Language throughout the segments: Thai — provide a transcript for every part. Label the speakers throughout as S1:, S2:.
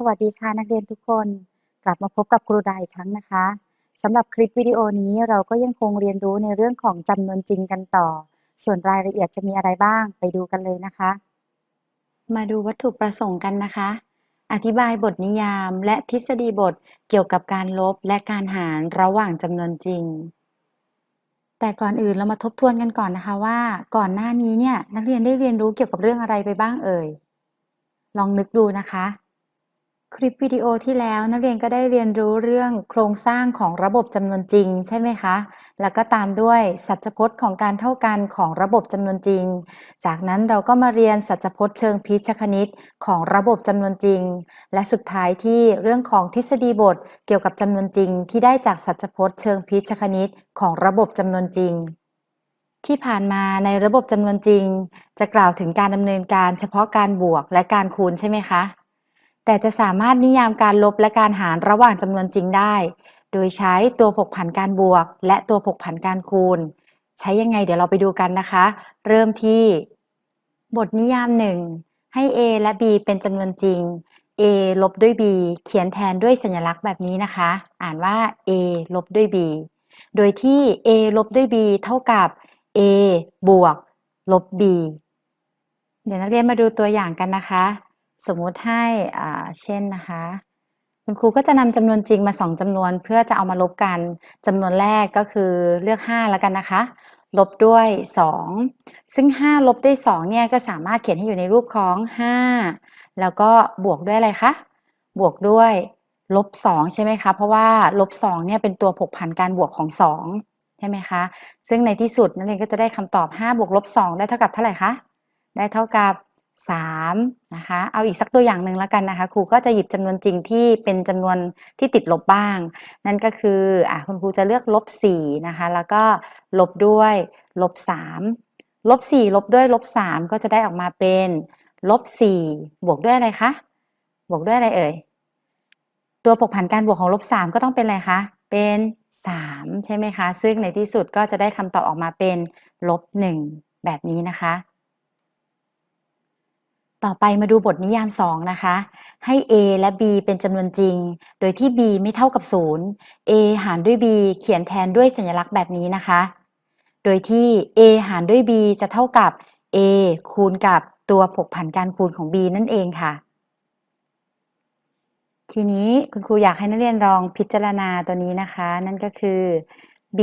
S1: สวัสดีค่ะนักเรียนทุกคน กลับมาพบกับครูดาอีกครั้งนะคะสำหรับคลิปวิดีโอนี้เราก็ยังคงเรียนรู้ในเรื่องของจำนวนจริงกันต่อ ส่วนรายละเอียดจะมีอะไรบ้างไปดูกันเลยนะคะ มาดูวัตถุประสงค์กันนะคะ อธิบายบทนิยามและทฤษฎีบทเกี่ยวกับการลบและการหารระหว่างจำนวนจริง แต่ก่อนอื่นเรามาทบทวนกันก่อนนะคะว่า ก่อนหน้านี้เนี่ยนักเรียนได้เรียนรู้เกี่ยวกับเรื่องอะไรไปบ้างเอ่ยลองนึกดูนะคะ คลิปวิดีโอที่แล้วนักเรียนก็ได้เรียนรู้เรื่องโครงสร้างของระบบจำนวนจริงใช่ไหมคะ แล้วก็ตามด้วยสัจพจน์ของการเท่ากันของระบบจำนวนจริง จากนั้นเราก็มาเรียนสัจพจน์เชิงพิชคณิตของระบบจำนวนจริง และสุดท้ายที่เรื่องของทฤษฎีบทเกี่ยวกับจำนวนจริง ที่ได้จากสัจพจน์เชิงพิชคณิตของระบบจำนวนจริงที่ผ่านมาในระบบจำนวนจริง จะกล่าวถึงการดำเนินการเฉพาะการบวกและการคูณใช่ไหมคะ แต่จะสามารถนิยามการลบและการหารระหว่างจำนวนจริงได้ โดยใช้ตัวผกผันการบวก และตัวผกผันการคูณ ใช้ยังไงเดี๋ยวเราไปดูกันนะคะ เริ่มที่ บทนิยามหนึ่งให้ a และ b เป็นจำนวนจริง a ลบด้วย b เขียนแทนด้วยสัญลักษณ์แบบนี้นะคะ อ่านว่า a ลบด้วย b โดยที่ a ลบด้วย b เท่ากับ a บวก ลบ b เดี๋ยวนักเรียนมาดูตัวอย่างกันนะคะ สมมุติให้อ่าเช่นนะคะ คุณครูก็จะนำจำนวนจริงมา2จำนวนเพื่อจะเอามาลบกันจำนวนแรกก็คือเลือก 5 แล้วกันนะคะ ลบด้วย 2 ซึ่ง 5 ลบด้วย2เนี่ยก็สามารถเขียนให้อยู่ในรูปของ 5 แล้วก็บวกด้วยอะไรคะ บวกด้วยลบ2ใช่ไหมคะ เพราะว่าลบ2เนี่ยเป็นตัวผกผันการบวกของ 2 ใช่ไหมคะ ซึ่งในที่สุดนักเรียนก็จะได้คำตอบ 5 บวกลบ2ได้เท่ากับเท่าไหร่คะ ได้เท่ากับ 3นะคะเอาอีกสักตัวอย่างหนึ่งแล้วกันนะคะครูก็จะหยิบจำนวนจริงที่เป็นจำนวนที่ติดลบบ้าง นั่นก็คืออะคุณครูจะเลือกลบ4นะคะแล้วก็ลบด้วยลบ3ลบ4ลบด้วยลบ3ก็จะได้ออกมาเป็นลบ4บวกด้วยอะไรคะบวกด้วยอะไรเอ่ยตัวผกผันการบวกของลบ3ก็ต้องเป็นอะไรคะเป็น3ใช่ไหมคะ ซึ่งในที่สุดก็จะได้คำตอบออกมาเป็นลบ1แบบนี้นะคะ ต่อไปมาดูบทนิยาม 2 นะคะ ให้ a และ b เป็นจำนวนจริง โดยที่ b ไม่เท่ากับ 0 a หารด้วย b เขียนแทนด้วยสัญลักษณ์แบบนี้นะคะ โดยที่ a หารด้วย b จะเท่ากับ a คูณกับตัวผกผันการคูณของ b นั่นเองค่ะ ทีนี้คุณครูอยากให้นักเรียนลองพิจารณาตัวนี้นะคะ นั่นก็คือ b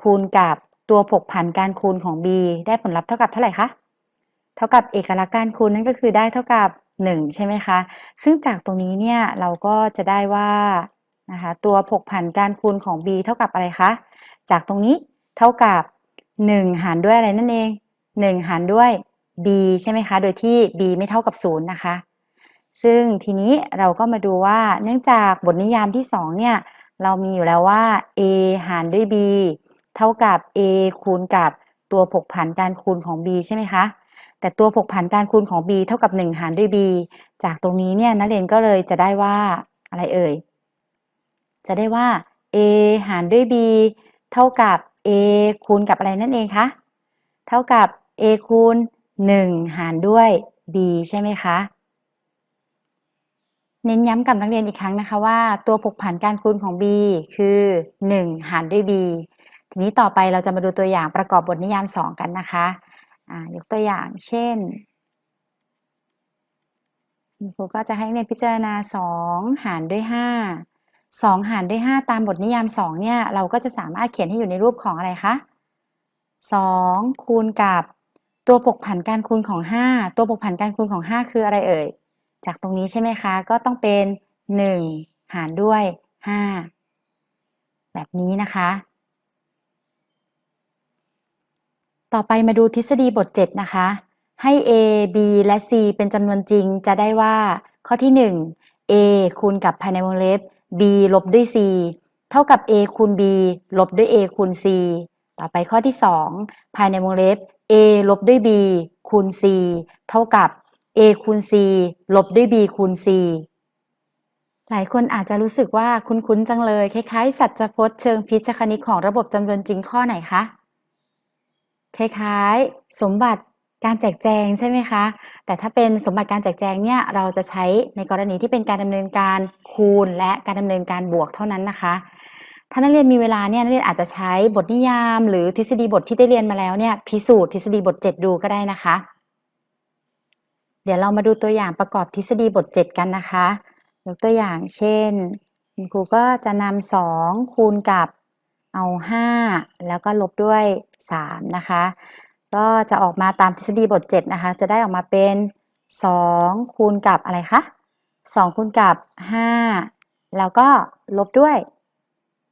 S1: คูณกับตัวผกผันการคูณของ b ได้ผลลัพธ์เท่ากับเท่าไหร่คะ เท่ากับเอกลักษณ์การคูณนั่นก็คือได้เท่ากับ 1 ใช่ไหมคะ ซึ่งจากตรงนี้เนี่ยเราก็จะได้ว่านะคะตัวผกผันการคูณของ b เท่ากับอะไรคะ จากตรงนี้เท่ากับ 1 หารด้วยอะไรนั่นเอง 1 หารด้วย b ใช่ไหมคะ โดยที่ b ไม่เท่ากับ 0 นะคะ ซึ่งทีนี้เราก็มาดูว่าเนื่องจากบทนิยามที่ 2 เนี่ย เรามีอยู่แล้วว่า a หารด้วย b เท่ากับ a คูณกับตัวผกผันการคูณของ b ใช่ไหมคะ แต่ตัวผกผันการคูณของ b เท่ากับ 1 หารด้วย b จากตรงนี้เนี่ยนักเรียนก็เลยจะได้ว่าอะไรเอ่ย จะได้ว่า a หารด้วย b เท่ากับ a คูณกับอะไรนั่นเองคะ เท่ากับ a คูณ 1 หารด้วย b ใช่ไหมคะ เน้นย้ำกับนักเรียนอีกครั้งนะคะว่า ตัวผกผันการคูณของ b คือ 1 หารด้วย b ทีนี้ต่อไปเราจะมาดูตัวอย่างประกอบบทนิยาม 2 กันนะคะ ยกตัวอย่างเช่นครูก็จะให้เรียนพิจารณา 2 หารด้วย 5 2 หารด้วย 5 ตามบทนิยาม 2 เนี่ย เราก็จะสามารถเขียนให้อยู่ในรูปของอะไรคะ 2 คูณกับตัวผกผันการคูณของ 5 ตัวผกผันการคูณของ 5 คืออะไรเอ่ย จากตรงนี้ใช่ไหมคะ ก็ต้องเป็น 1 หารด้วย 5 แบบนี้นะคะ ต่อไปมาดูทฤษฎีบท 7 นะคะ ให้ a b และ c เป็นจำนวนจริงจะได้ว่า ข้อที่ 1 a คูณกับภายในวงเล็บ b ลบด้วย c เท่ากับ a คูณ b ลบด้วย a คูณ c ต่อไปข้อที่ 2 ภายในวงเล็บ a ลบด้วย b คูณ c เท่ากับ a คูณ c ลบด้วย b คูณ c หลายคนอาจจะรู้สึกว่าคุ้นๆจังเลย คล้ายๆ สัจพจน์เชิงพิชคณิตของระบบจำนวนจริงข้อไหนคะ คล้ายๆ สมบัติการแจกแจงใช่ไหมคะ แต่ถ้าเป็นสมบัติการแจกแจงเนี่ยเราจะใช้ในกรณีที่เป็นการดำเนินการคูณ และการดำเนินการบวกเท่านั้นนะคะ ถ้านักเรียนมีเวลาเนี่ยนักเรียนอาจจะใช้บทนิยาม หรือทฤษฎีบทที่ได้เรียนมาแล้วเนี่ยพิสูจน์ทฤษฎีบท 7 ดูก็ได้นะคะ เดี๋ยวเรามาดูตัวอย่างประกอบทฤษฎีบท 7 กันนะคะ ยกตัวอย่างเช่น คุณครูก็จะนำ2คูณกับ เอา 5 แล้วก็ลบด้วย 3 นะคะ ก็จะออกมาตามทฤษฎีบท 7 นะคะ จะได้ออกมาเป็น 2 คูณกับอะไรคะ 2 คูณกับ 5 แล้วก็ลบด้วย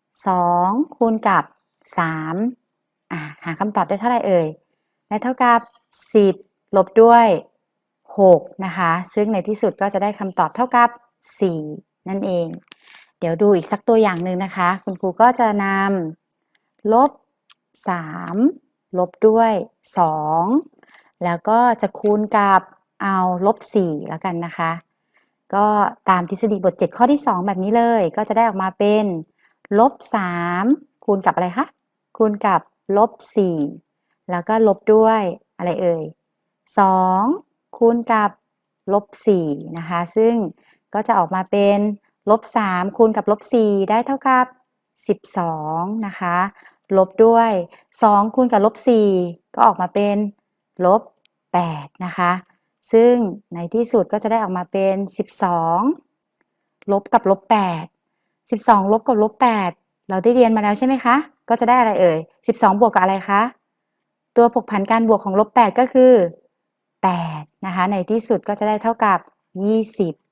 S1: 2 คูณกับ 3 อ่าหาคำตอบได้เท่าไหร่เอ่ย ได้เท่ากับ 10 ลบด้วย 6 นะคะ ซึ่งในที่สุดก็จะได้คำตอบเท่ากับ 4 นั่นเอง เดี๋ยวดูอีกสักตัวอย่างหนึ่งนะคะ คุณครูก็จะนำลบ 3 ลบด้วย 2 แล้วก็จะคูณกับเอาลบ 4 แล้วกันนะคะ ก็ตามทฤษฎีบท 7 ข้อที่ 2 แบบนี้เลย ก็จะได้ออกมาเป็นลบ 3 คูณกับอะไรคะ คูณกับลบ 4 แล้วก็ลบด้วยอะไรเอ่ย 2 คูณกับลบ 4 นะคะ ซึ่งก็จะออกมาเป็น ลบ3คูณกับลบ4ได้เท่ากับ 12 นะคะ ลบด้วย 2 คูณกับลบ4ก็ออกมาเป็นลบ8นะคะ ซึ่งในที่สุดก็จะได้ออกมาเป็น 12 ลบกับลบ8 12 ลบกับลบ8เราได้เรียนมาแล้วใช่ไหมคะ ก็จะได้อะไรเอ่ย 12 บวกกับอะไรคะ ตัวผกผันการบวกของลบ8ก็คือ8นะคะ ในที่สุดก็จะได้เท่ากับ 20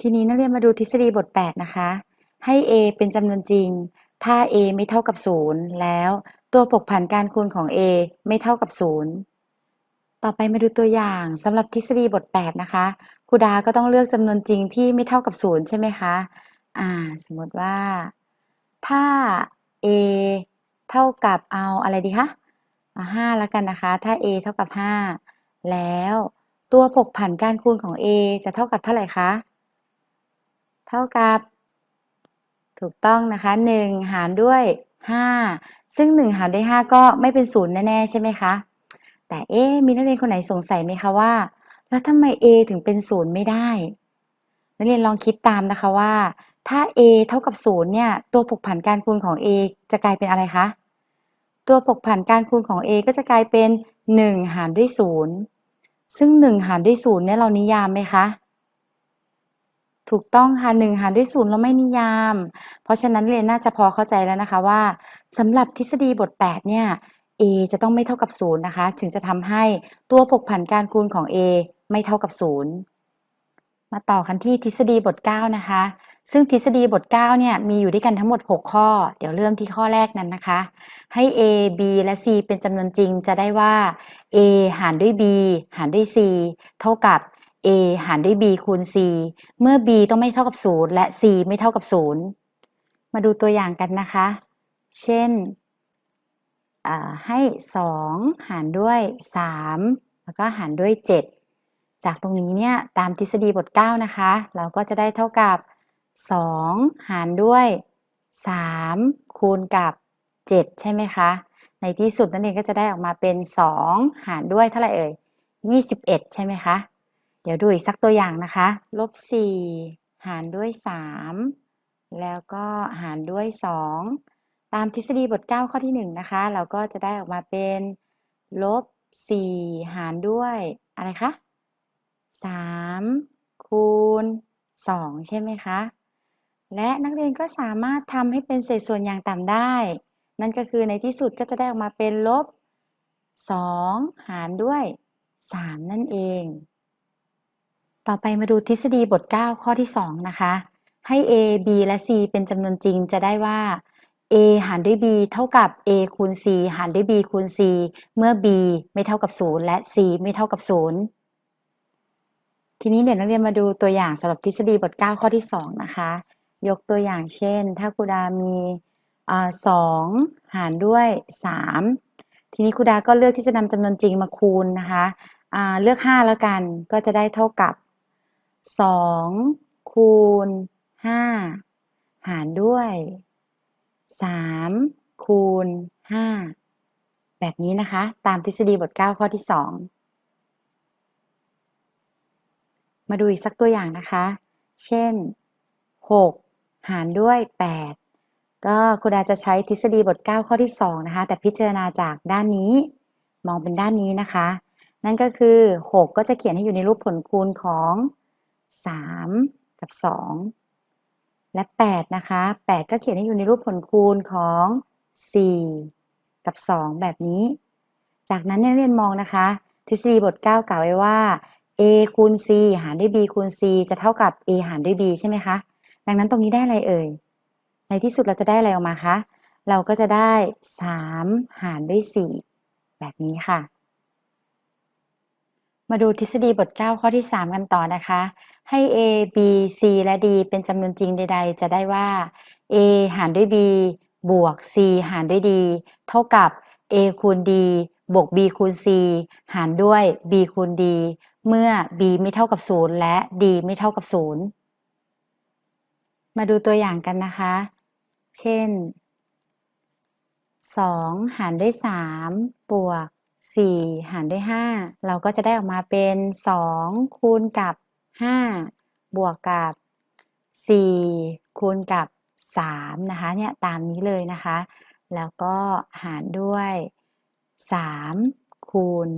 S1: ทีนี้นักเรียนมาดูทฤษฎีบท 8 นะคะ ให้ a เป็นจำนวนจริง ถ้า a ไม่เท่ากับ 0 แล้วตัวผกผันการคูณของ a ไม่เท่ากับ 0 ต่อไปมาดูตัวอย่างสำหรับทฤษฎีบท 8 นะคะครูดาก็ต้องเลือกจำนวนจริงที่ไม่เท่ากับ 0 ใช่ไหมคะอ่าสมมติว่า ถ้า a เท่ากับเอาอะไรดีคะเอา5แล้วกันนะคะ ถ้า a เท่ากับ 5 แล้วตัวผกผันการคูณของ a จะเท่ากับเท่าไหร่คะ เท่ากับ ถูกต้องนะคะ 1 หารด้วย 5 ซึ่ง 1 หารด้วย 5 ก็ไม่เป็นศูนย์แน่ๆใช่ไหมคะ แต่เอ๊มีนักเรียนคนไหนสงสัยไหมคะว่า แล้วทำไม a ถึงเป็นศูนย์ไม่ได้ นักเรียนลองคิดตามนะคะว่า ถ้า a เท่ากับ0เนี่ย ตัวผกผันการคูณของ a จะกลายเป็นอะไรคะ ตัวผกผันการคูณของ a ก็จะกลายเป็น 1 หารด้วย0ซึ่ง 1 หารด้วย0เนี่ยเรานิยามไหมคะ ถูกต้องค่ะ1หารด้วย0เราไม่นิยาม เพราะฉะนั้นเรียนน่าจะพอเข้าใจแล้วนะคะว่าสำหรับทฤษฎีบท 8 เนี่ย a จะต้องไม่เท่ากับ0นย์นะคะ ถึงจะทำให้ตัวผกผันการคูณของ a ไม่เท่ากับ0มาต่อกันที่ทฤษฎีบท 9 นะคะ ซึ่งทฤษฎีบท 9 เนี่ยมีอยู่ด้วยกันทั้งหมด 6 ข้อ เดี๋ยวเริ่มที่ข้อแรกนั้นนะคะ ให้ a b และ c เป็นจำนวนจริงจะได้ว่า a หารด้วย b หารด้วย c เท่ากับ a หารด้วย b คูณ c เมื่อ b ต้องไม่เท่ากับ 0 และ c ไม่เท่ากับ 0 มาดูตัวอย่างกันนะคะ เช่นให้ 2 หารด้วย 3 แล้วก็หารด้วย 7 จากตรงนี้เนี่ยตามทฤษฎีบท 9 นะคะ เราก็จะได้เท่ากับ 2 หารด้วย 3 คูณกับ 7 ใช่ไหมคะ ในที่สุดนั่นเองก็จะได้ออกมาเป็น 2 หารด้วยเท่าไหร่เอ่ย21 ใช่ไหมคะ เดี๋ยวดูอีกสักตัวอย่างนะคะ ลบ 4 หารด้วย 3 แล้วก็หารด้วย 2 ตามทฤษฎีบท 9 ข้อที่ 1 นะคะ เราก็จะได้ออกมาเป็น ลบ 4 หารด้วยอะไรคะ 3 คูณ 2 ใช่ไหมคะ และนักเรียนก็สามารถทำให้เป็นเศษส่วนอย่างต่ำได้ นั่นก็คือในที่สุดก็จะได้ออกมาเป็นลบ 2 หารด้วย 3 นั่นเอง ต่อไปมาดูทฤษฎีบท 9 ข้อที่ 2 นะคะ ให้ a b และ c เป็นจำนวนจริงจะได้ว่า a หารด้วย b เท่ากับ a คูณ c หารด้วย b คูณ c เมื่อ b ไม่เท่ากับ 0 และ c ไม่เท่ากับ 0 ทีนี้เดี๋ยวนักเรียนมาดูตัวอย่างสำหรับทฤษฎีบท 9 ข้อที่ 2 นะคะ ยกตัวอย่างเช่น ถ้าครูดามีสองหารด้วย 3 ทีนี้ครูดาก็เลือกที่จะนำจำนวนจริงมาคูณนะคะเลือก 5 แล้วกันก็จะได้เท่ากับ 2 คูณ 5 หารด้วย 3 คูณ 5 แบบนี้นะคะ ตามทฤษฎีบท 9 ข้อที่ 2 มาดูอีกสักตัวอย่างนะคะ เช่น 6 หารด้วย 8 ก็คุณอาจจะใช้ทฤษฎีบท 9 ข้อที่ 2 นะคะ แต่พิจารณาจากด้านนี้มองเป็นด้านนี้นะคะ นั่นก็คือ 6 ก็จะเขียนให้อยู่ในรูปผลคูณของ 3 กับ 2 และ 8 นะคะ 8 ก็เขียนให้อยู่ในรูปผลคูณของ 4 กับ 2 แบบนี้ จากนั้นนี่ยเรียนมองนะคะ ทฤษฎีบท 9 กล่าวไว้ว่า a คูณ c หารด้วย b คูณ c จะเท่ากับ a หารด้วย b ใช่ไหมคะ ดังนั้นตรงนี้ได้อะไรเอ่ย ในที่สุดเราจะได้อะไรออกมาคะ เราก็จะได้ 3 หารด้วย 4 แบบนี้ค่ะมาดูทฤษฎีบท 9 ข้อที่ 3 กันต่อนะคะ ให้ a b c และ d เป็นจำนวนจริงใด ๆ จะได้ว่า a หารด้วย b บวก c หารด้วย d เท่ากับ a คูณ d บวก b คูณ c หารด้วย b คูณ d เมื่อ b ไม่เท่ากับ 0 และ d ไม่เท่ากับ 0 มาดูตัวอย่างกันนะคะ เช่น 2 หารด้วย 3 บวก 4 หารด้วย 5 เราก็จะได้ออกมาเป็น 2 คูณกับ 5 บวกกับ 4 คูณกับ 3 นะคะเนี่ยตามนี้เลยนะคะ แล้วก็หารด้วย 3 คูณ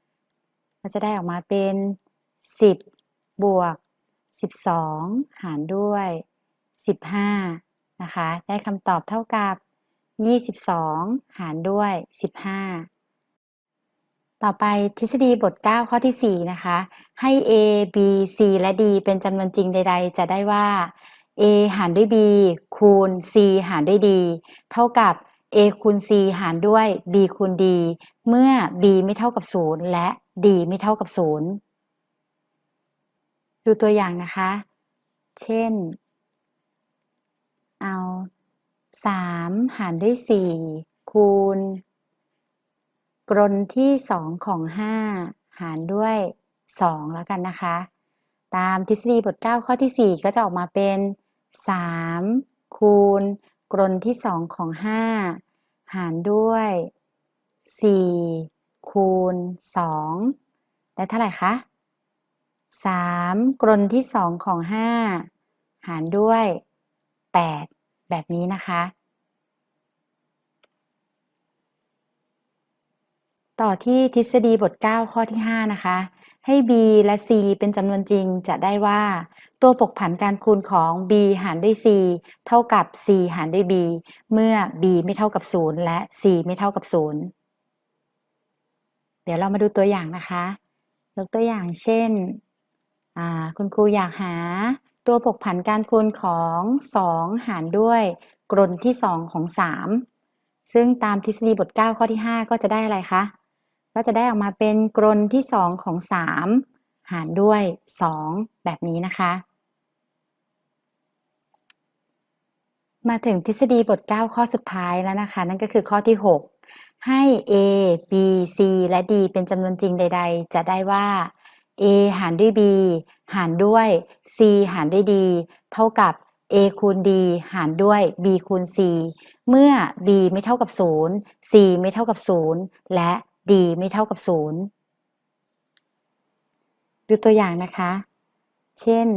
S1: 5 ก็จะได้ออกมาเป็น 10 บวก 12 หารด้วย 15 นะคะ ได้คำตอบเท่ากับ 22 หารด้วย 15 ต่อไปทฤษฎีบท 9 ข้อที่ 4 นะคะ ให้ a b c และ d เป็นจำนวนจริงใด ๆ จะได้ว่า a หารด้วย b คูณ c หารด้วย d เท่ากับ a คูณ c หารด้วย b คูณ d เมื่อ b ไม่เท่ากับ 0 และ d ไม่เท่ากับ 0 ดูตัวอย่างนะคะ เช่น เอา 3 หารด้วย 4 คูณ กรนที่ 2 ของ 5 หารด้วย 2 แล้วกันนะคะ ตามทฤษฎีบท 9 ข้อที่ 4 ก็จะออกมาเป็น 3 คูณ กรนที่ 2 ของ 5 หารด้วย 4 คูณ 2 ได้เท่าไหร่คะ 3 กรนที่ 2 ของ 5 หารด้วย 8 แบบนี้นะคะ ต่อที่ทฤษฎีบท 9 ข้อที่ 5 นะคะ ให้ b และ c เป็นจำนวนจริงจะได้ว่า ตัวปกผันการคูณของ b หารด้วย c เท่ากับ c หารด้วย b เมื่อ b ไม่เท่ากับ 0 และ c ไม่เท่ากับ 0 เดี๋ยวเรามาดูตัวอย่างนะคะ ยกตัวอย่างเช่น คุณครูอยากหาตัวปกผันการคูณของ 2 หารด้วยกรนที่ 2 ของ 3 ซึ่งตามทฤษฎีบท 9 ข้อที่ 5 ก็จะได้อะไรคะ ก็จะได้ออกมาเป็นกรนที่ 2 ของ 3 หารด้วย 2 แบบนี้นะคะ มาถึงทฤษฎีบท 9 ข้อสุดท้ายแล้วนะคะ นั่นก็คือข้อที่ 6 ให้ a b c และ d เป็นจำนวนจริงใด ๆ จะได้ว่า a หารด้วย b หารด้วย c หารด้วย d เท่ากับ a คูณ d หารด้วย b คูณ c เมื่อ b ไม่เท่ากับ 0 c ไม่เท่ากับ 0 และ d ไม่เท่ากับ0ดูตัวอย่างนะคะ เช่น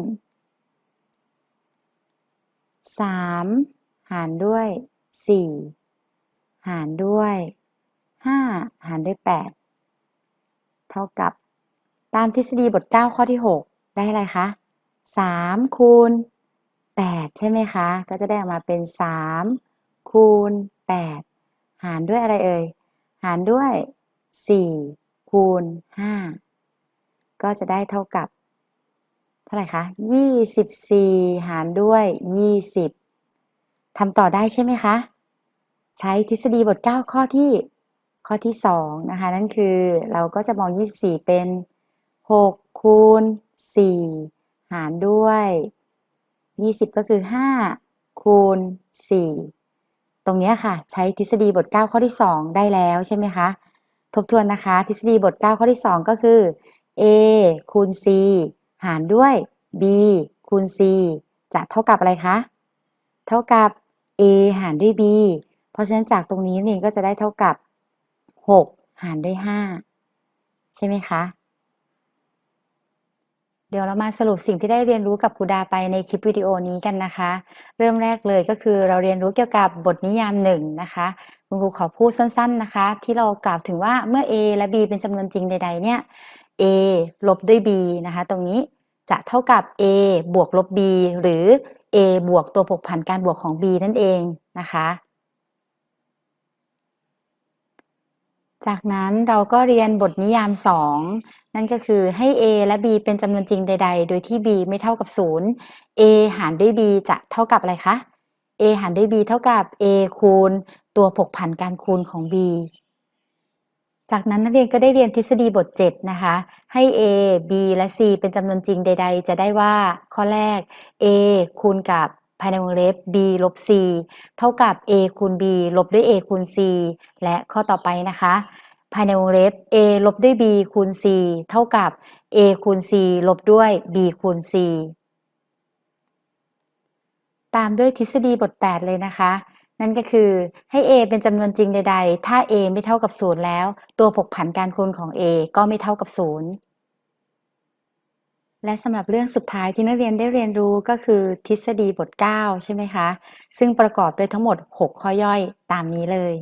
S1: 3 หารด้วย 4 หารด้วย 5 หารด้วย 8 เท่ากับตามทฤษฎีบท 9 ข้อที่ 6 ได้อะไรคะ 3 คูณ 8 ใช่ไหมคะ ก็จะได้ออกมาเป็น 3 คูณ 8 หารด้วยอะไรเอ่ย หารด้วย 4 คูณ 5 ก็จะได้เท่ากับ เท่าไหร่คะ 24 หารด้วย 20 ทำต่อได้ใช่ไหมคะ ใช้ทฤษฎีบท 9 ข้อที่ข้อที่ 2 นะคะ นั่นคือเราก็จะมอง 24 เป็น 6 คูณ 4 หารด้วย 20 ก็คือ 5 คูณ 4 ตรงนี้ค่ะ ใช้ทฤษฎีบท 9 ข้อที่ 2 ได้แล้วใช่ไหมคะ ทบทวนนะคะ ทฤษฎีบท 9 ข้อที่ 2 ก็คือ a คูณ c หารด้วย b คูณ c จะเท่ากับอะไรคะ เท่ากับ a หารด้วย b เพราะฉะนั้นจากตรงนี้นี่ก็จะได้เท่ากับ 6 หารด้วย 5 ใช่ไหมคะ เดี๋ยวเรามาสรุปสิ่งที่ได้เรียนรู้กับครูดาไปในคลิปวิดีโอนี้กันนะคะ เริ่มแรกเลยก็คือเราเรียนรู้เกี่ยวกับบทนิยามหนึ่งนะคะคุณครูขอพูดสั้น ๆนะคะ ที่เรากล่าวถึงว่าเมื่อ a และ b เป็นจำนวนจริงใดๆเนี่ย a ลบด้วย b นะคะ ตรงนี้จะเท่ากับ a บวกลบ b หรือ a บวกตัวผกผันการบวกของ b นั่นเองนะคะ จากนั้นเราก็เรียนบทนิยาม 2 นั่นก็คือให้ a และ b เป็นจำนวนจริงใด ๆ โดยที่ b ไม่เท่ากับ 0 a หารด้วย b จะเท่ากับอะไรคะ a หารด้วย b เท่ากับ a คูณ ตัวผกผันการคูณของ b จากนั้นนักเรียนก็ได้เรียนทฤษฎีบท 7 นะคะ ให้ a b และ c เป็นจำนวนจริงใด ๆ จะได้ว่า ข้อแรก a คูณกับ ภายในวงเล็บ b ลบ c เท่ากับ a คูณ b ลบด้วย a คูณ c และข้อต่อไปนะคะ ภายในวงเล็บ a ลบด้วย b คูณ c เท่ากับ a คูณ c ลบด้วย b คูณ c ตามด้วยทฤษฎีบท 8 เลยนะคะ นั่นก็คือให้ a เป็นจำนวนจริงใด ๆ ถ้า a ไม่เท่ากับ 0 แล้ว ตัวผกผันการคูณของ a ก็ไม่เท่ากับ 0 และสำหรับเรื่องสุดท้ายที่นักเรียนได้เรียนรู้ก็คือทฤษฎีบท 9 ใช่ไหมคะ ซึ่งประกอบด้วยทั้งหมด 6 ข้อย่อยตามนี้เลย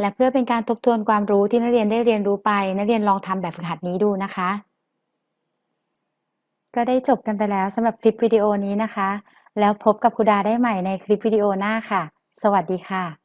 S1: และเพื่อเป็นการทบทวนความรู้ที่นักเรียนได้เรียนรู้ไป นักเรียนลองทำแบบฝึกหัดนี้ดูนะคะ ก็ได้จบกันไปแล้วสำหรับคลิปวิดีโอนี้นะคะ แล้วพบกับครูดาได้ใหม่ในคลิปวิดีโอหน้าค่ะ สวัสดีค่ะ